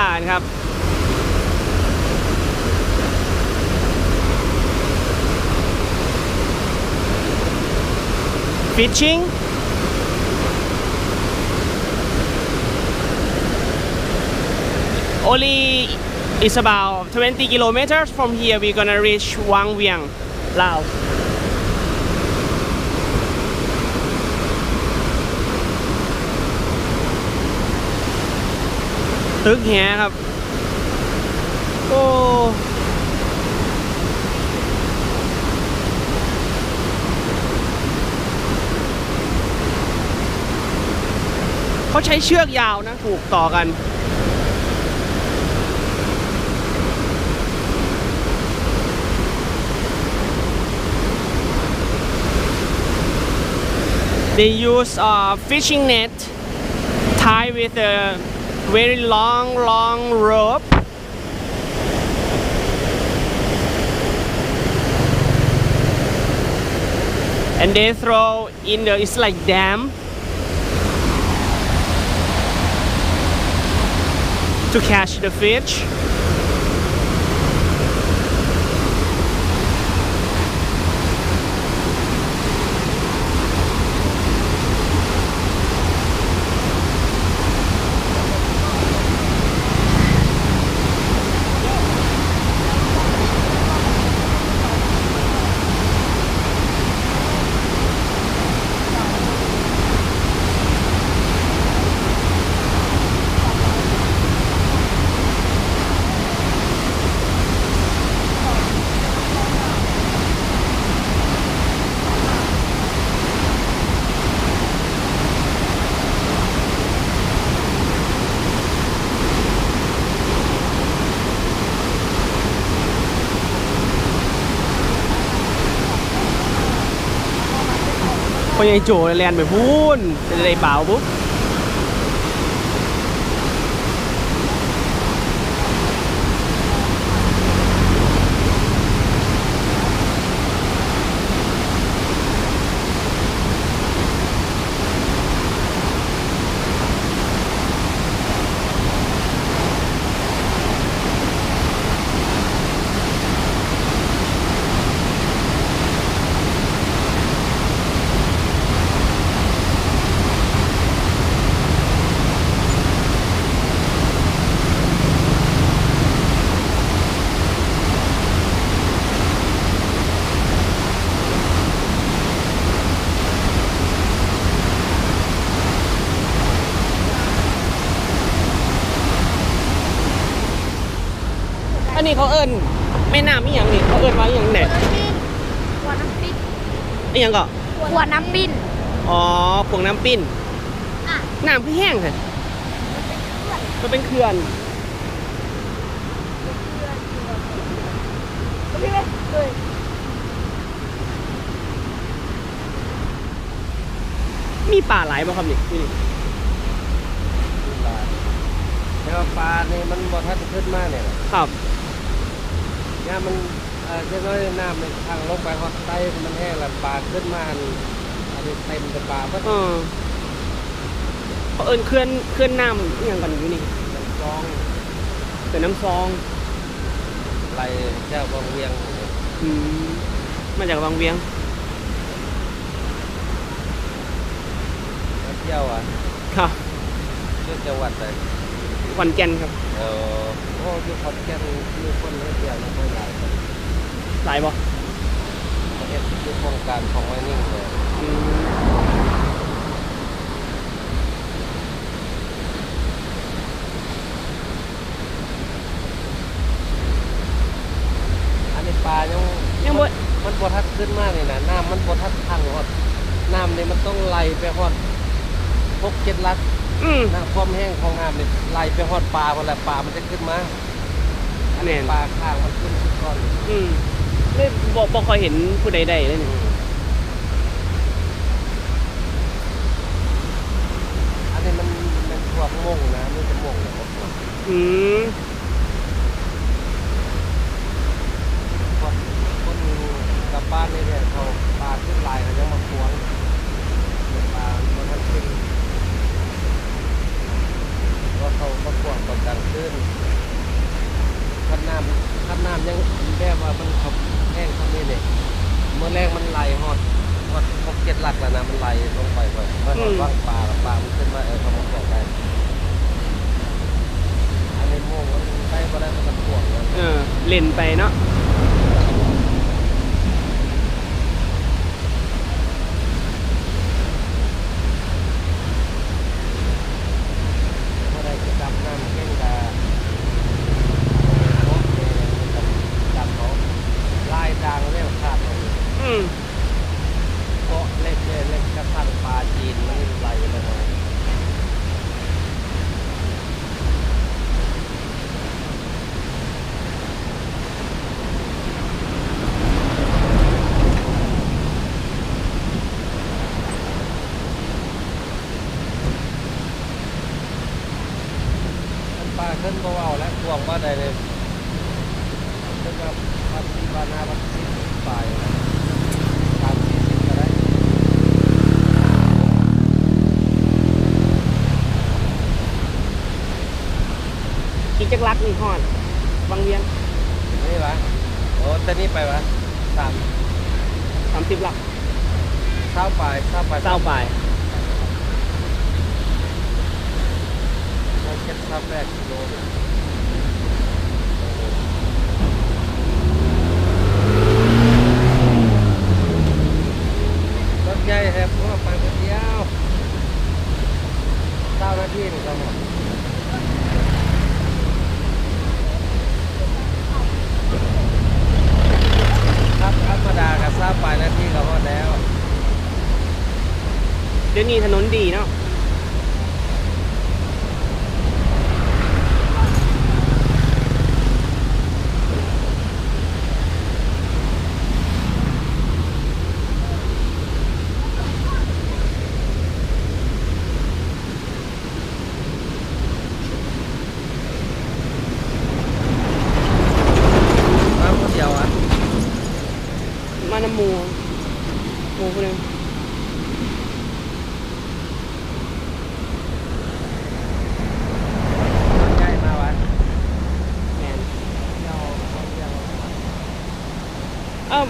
เบิ่งเขาจับป่านครับ fishing only it's about 20 kilometers from here we're gonna reach Wang Vieng Laos ตึกแหครับ โอ้เขาใช้เชือกยาวนะถูกต่อกัน They use a fishing net tied with a very long, long rope. And they throw in the, it's like dam to catch the fish. พอยังโจแลนไปพูนจะได้เบาปุ๊บ อันนี้เขาเอิ้นแม่น้ำอีหยังนี่เขาเอิ้นว่าอีหยังเนี่ยขวดน้ำปิ้นอีหยังก็ขวดน้ำปิ้นอ๋อพวงน้ำปิ้นอะน้ำพี่แห้งค่ะมันเป็นเขื่อนพี่เว้ยเลยมีป่าหลายบ่ครับนี่ที่นี่แต่ว่าปลาเนี่ยมันบ่ทันขึ้นมาเนี่ยครับ ย่ามันเอ่อแค่น้อยน้ำมันทางลงไปฮอดใต้มันแห้งแล้วปลาขึ้นมาอันอันนี้เต็มแต่ปลาเพิ่นเออเขาเอิ้นเคลื่อนเคลื่อนน้ำอีหยังกันอยู่นี่มันกองเขื่อนน้ำซองไหลแก้วบางเวียงอืมมาจากบางเวียงมาเที่ยวอะครับเที่ยวจังหวัดไหน ขอนแก่นครับเออโอ้ที่ขอนแก่นมีคนเฮ็ดเที่ยวนะคนหลายคนหลายบ่เฮ็ดที่โครงการของไว้นิ่งเลยอืมอันนี้ปลายังยังบ่มันบ่ทัดขึ้นมานี่นะน้ำมันบ่ทัดพังฮอดน้ำนี่มันต้องไหลไปฮอดหกเจ็ดลัก อืม น้ำความแห้งของน้ำนี่ไหลไปฮอดปลาพุ่นแหละปลามันจะขึ้นมาอันนี้แม่น ปลาข้างมันขึ้นทุกก้อนอืมเลยบ่บ่ค่อยเห็นผู้ใดได้เลยนี่อันนี้มันมันพวกม่งนะมันจะม่งนะพวกพวกอืม พวกคนกลับบ้านนี่เนี่ยเขาปลาขึ้นลายเขาจะมาพวงเนี่ยปลามันทันขึ้นรถ เขามาขวางตอนกลางคืนคันน้ำคันน้ำยังแบบว่ามันเขาแห้งเท่านี้เลยเมื่อแรงมันไหลฮอดฮอดพกเจ็ด หลักแล้วนะมันไหลลงไปไปเมื่อฮอดว่างปลาปลามันขึ้นมาเออเขามาขวางได้อันนี้โม่งมันใกล้มาได้มันก็ขวางแล้วเออเล่นไปเนาะเมื่อไรจะดำน้ำเก่งกะโอ้ยดำเขาลายดังเรียกขาดเลย อืม เกาะเล็กเลยเล็กกระทั่งปลาจีนมันไหลมาหน่อย มัน ปลาขึ้นเบาๆแล้วทวงว่าใดเลยขึ้นมาพันสี่พันห้าพันสิบปลายสามสี่สิบก็ได้อีกจักรักนี่ฮอดวังเวียงนี่วะโอ้แต่นี่ไปวะสามสามสิบลักเช้าปลายเช้าปลายเศร้าไปเราเก็ บเช้าแปดกิโลรถใหญ่แฮบเพราะว่าไปคนเดียวเก้านาทีนี่ก็หมครับธรรมดากับทราบไปหน้าที่ก็พอแล้ว เดี๋ยวนี้ถนนดีเนาะ มาคนเดียวอะ มาน้ำหมูหมูคนหนึงรถใหญ่มาวะแมนเดียวคนเดียวเอ้า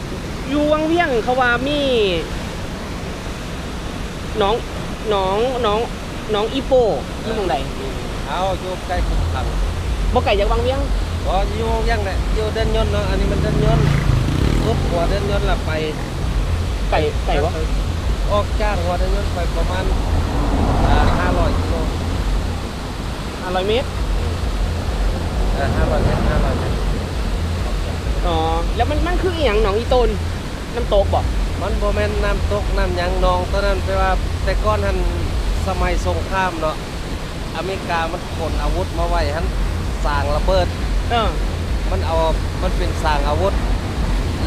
อยู่วังเวียงเขาว่ามีน้องน้องน้องน้องอีโปอยู่ตรงใดเอาอยู่ใกล้คุมขังบ่ไก่จากวังเวียงก็อยู่ยังไงอยู่เดินยนต์เนาะอันนี้มันเดินยนต์ ทุบหัวเดินยนต์ละไปไก่ไก่วะออกจากหัวเดินยนต์ไปประมาณห้าร้อยกิโลห้าร้อยเมตรห้าร้อยเมตรห้าร้อยเมตรอ๋อแล้วมันมันคืออหย่างหนองอีโตนน้ำตกบ่มันโบแมนน้ำตกน้ำหยังนองตอนนั้นแปลว่าแต่ก้อนทันสมัยสงครามเนาะอเมริกามันขนอาวุธมาไว้ทันสร้างระเบิดเออมันเอา มันเป็นสร้างอาวุธ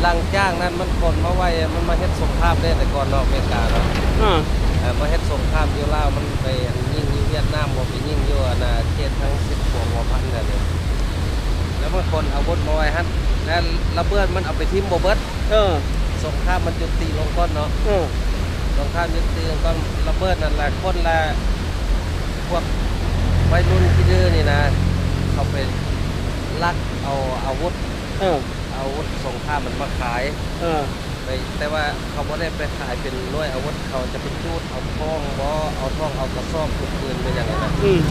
หลังจ้างนั้นมันคนมาไว้มันมาเฮ็ดสงครามได้แต่ก่อนเนาะอเมริกาเนาะอ่าเออมาเฮ็ดสงครามอยู่ลาวมันไปยิงอยู่เวียดนามบ่ไปยิงอยู่อาณาเขตทั้ง10กว่าหัวพันนั่นเลยแล้วมันคนอาวุธมาไว้ฮั่นแล้วระเบิดมันเอาไปทิ่มบ่เบิดเออสงครามมันจุติลงก้อนเนาะเออสงครามยุติลงก้อนระเบิดนั่นแหละคนละพวกวัยรุ่นที่ดื้อนี่นะ เขาไปลักเอาอาวุธเออ อาวุธสงครามมันมาขายเออไปแต่ว่าเขาไม่ได้ไปขายเป็นหน่วยอาวุธเขาจะเป็นจูดเอาท้องบ่เอาท้องเอากระสอบถุกปืนเป็นอย่างนั้นนะอืม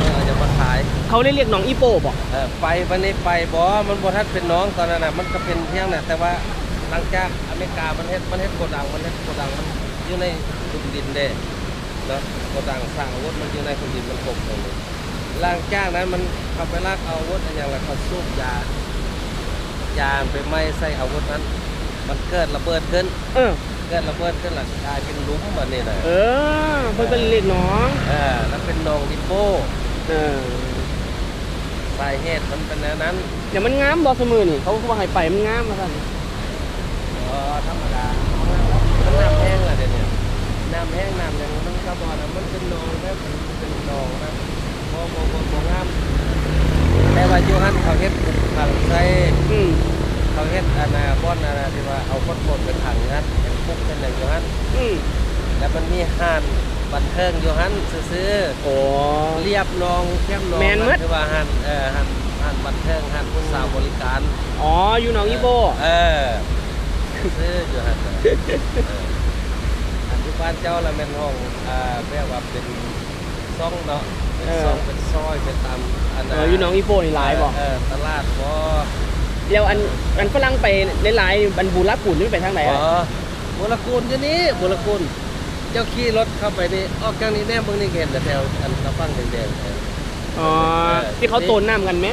เออจะมาขายเขาได้เรียกหนองอีโปบ่เออไปวันนี้ไปบ่มันบ่ทันเป็นน้องตอนนั้นน่ะมันก็เป็นเพียงน่ะแต่ว่าหลังจากอเมริกามันเฮ็ดมันเฮ็ดโกดังมันเฮ็ดโกดังมันอยู่ในพื้นดินเด้เนาะโกดังสร้างอาวุธมันอยู่ในพื้นดินมันคงเลยหลังจากนั้นมันเขาไปลากเอาอาวุธอะไรอย่างละเขาสูบยา ยาไปไหม้ใส่อาวุธนั้น มันเกิดระเบิดขึ้น เออ เกิดระเบิดขึ้นหลังกลายเป็นหลุมแบบนี้นะเออเพิ่นเป็นเรียกหน้องเออแล้วเป็นหนองดิโป้เออสาเหตุมันเป็นอันนั้นเดี๋ยวมันงามบ่เสมอนี่เขาว่าให้ไปมันงามมาสั่นเออธรรมดามันน้ำแห้งแหละเดี๋ยวนี้น้ำแห้งน้ำอย่างมันก็บอกนะมันเป็นหนองนะมันเป็นหนองนะโบโบโบโบงาม แต่ว่าอยู่หันเขาเฮ็ดปลูกผังใส่อืมเขาเฮ็ดอันนาบ่อนอันนาที่ว่าเอาคนโบดเป็นถังนั้นเป็นปุกเป็นอย่างอยู่หันอืมแล้วมันมีห่านบันเทิงอยู่หันซื้อโอ้ ๆเรียบนองแก้มนองแม่นหมด คือว่าหันเออหันหันบันเทิงหันผู้สาวบริการอ๋ออยู่หนองอีโบเออซื้ออยู่หันน่ะเอออันที่บ้านเจ้าละแม่นห้องอ่าแปลว่าเป็นซ่องเนาะ เป็นซ่องเป็นซอยเป็นตามอันเอออยู่หนองอีโบนี่หลายบ่เออตลาดบ่แล้วอันอันฝรั่งไปหลายๆอันบูรักปุ่นนี่ไปทางไหนอ๋อะอบุรกูลอยู่นี่บุรกูลเจ้าขี่รถเข้าไปนี่ออกจากนี้แน่เบิ่งนี่เห็นแต่แถวอันกระฟังแดงๆเออ อ๋อที่เขาโตนน้ำกันไหม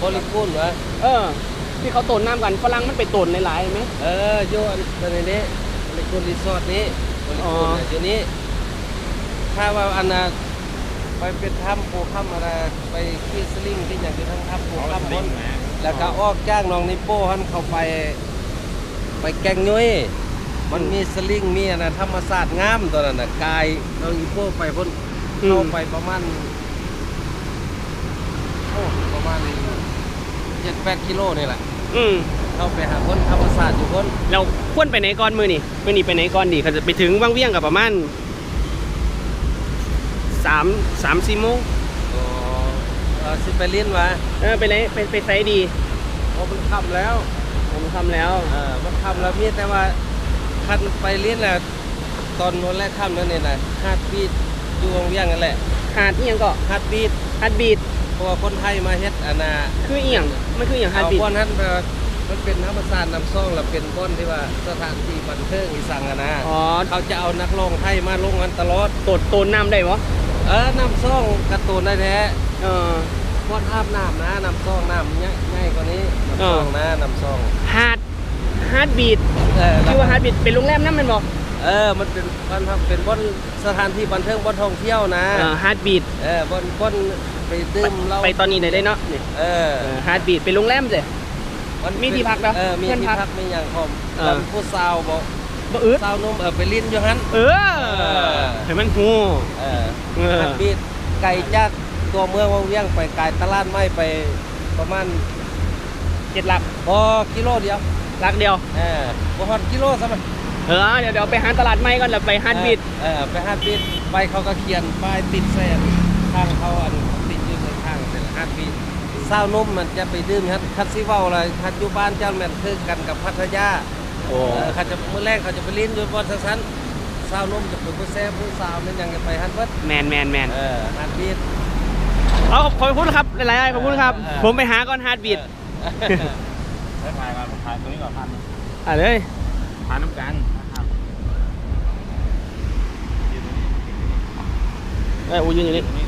บุรกูลวะเออ ที่เขาโตนน้ำกันฝรั่งมันไปโตนหลายๆไหม เอออยู่อันอันนี้บุรกูลรีสอร์ทนี้บุรอ๋กูลอเนี่ยอยู่นี้ถ้าว่าอันน่ะ ไปเป็นถ้ำปูถ้ำอะไรไปขี่สลิงที่อย่างที่ทั้งถ้ำปูถ้ำบนแล้วก็ออกจ้างน้องนิโป้หันเข้าไป ไปแกงยุ้ยมันมีสลิงมีอันนะธรรมศาสตร์งามตัวนั้นน่ะกายน้องนิโป้ไปพ้นเข้าไปประมาณโอ้ประมาณเจ็ดแปดกิโลนี่แหละอืมเข้าไปหาคนธรรมศาสตร์อยู่คนเราควรไปไหนก่อนมือนี่มือนี่ไปไหนก่อนดีเขาจะไปถึงว่างเวียงกับประมาณ สามสามสี่โมงอ๋อเออสิไปเลี้ยนวะเออไปไหนไปไปไซด์ดีโอ้มันค่ำแล้วผมทำแล้วเออมันค่ำแล้วพี่แต่ว่าคันไปเลี้ยนแหละตอนวันแรกค่ำนั่นเองนะฮาร์ดบีดอยู่วงเวียงนั่นแหละหาดอีหยังก็ฮาร์ดบีดฮาร์ดบีดเพราะว่าคนไทยมาเฮ็ดอันน่ะคืออีหยังมันคืออีหยังฮาร์ดเอาบีดบ่อนนั้นไปว่ามันเป็นธรรมศาสตร์นำซ่องแล้วเป็นบ่อนที่ว่าสถานที่บันเทิงอีสังอะนะอ๋อเขาจะเอานักร้องไทยมาลงกันตลอดโตดโตนน้ำได้ปะ เออนำซ่องการ์ตูนได้แท้เออบ่อนอาบน้ำนะนำซ่องน้ำง่ายง่ายกว่านี้นำซ่องนะนำซ่องฮาร์ดฮาร์ดบีดเออชื่อว่าฮาร์ดบีดเป็นโรงแรมนั่นมันบอกเออ มันเป็นบ้านพักเป็นบ่อนสถานที่บันเทิงบ่อนท่องเที่ยวนะเออฮาร์ดบีดเออบ่อนบ่อนไปดื่มเหล้าไปตอนนี้ได้เลยเนาะนี่เออฮาร์ดบีดเป็นโรงแรมเลยมันมีที่พักนะเออมีเพื่อนที่พักพักมีอย่างพร้อมเออแล้วผู้สาวบอก บ่อึดสาวนมเออไปลิ้นอยู่หันเออเห็นมันหูเออเออฮัดบีดไก่จากตัวเมืองวังเวียงไปไก่ตลาดไม้ไปประมาณเจ็ดหลักพอกิโลเดียวหลักเดียวเออบ่ฮอดกิโลซะมั้ยเออเดี๋ยวเดี๋ยวไปหาตลาดใหม่ก่อนแล้วไปฮาร์ดบีดเออไปฮัดบีดไปเขาก็เขียนป้ายติดแซนข้างเขาอันติดอยู่ข้างๆเป็นฮัดบีดสาวนมมันจะไปดื่มฮัดคัดซิเว้าอะไรฮัดอยู่บ้านเจ้าแม่นคือกันกับพัทยา โอ้เออเขาจะมื้อแรกเขาจะไปลิ้นอยู่บนซันๆสาวนมจะเป็นผู้แซ่บผู้สาวนั่นยังจะไปฮัดเบิดแมนแมนแมนเออฮัดบีด เอาขอบคุณครับหลายๆขอบคุณครับ เออ ผมไปหาก่อนฮาร์ดบีดได้ถ่ายมาถ่ายตรงนี้ก่อนพันอะเลยทานน้ำกันนะครับเอออูยืนอยู่นี่ตรงนี้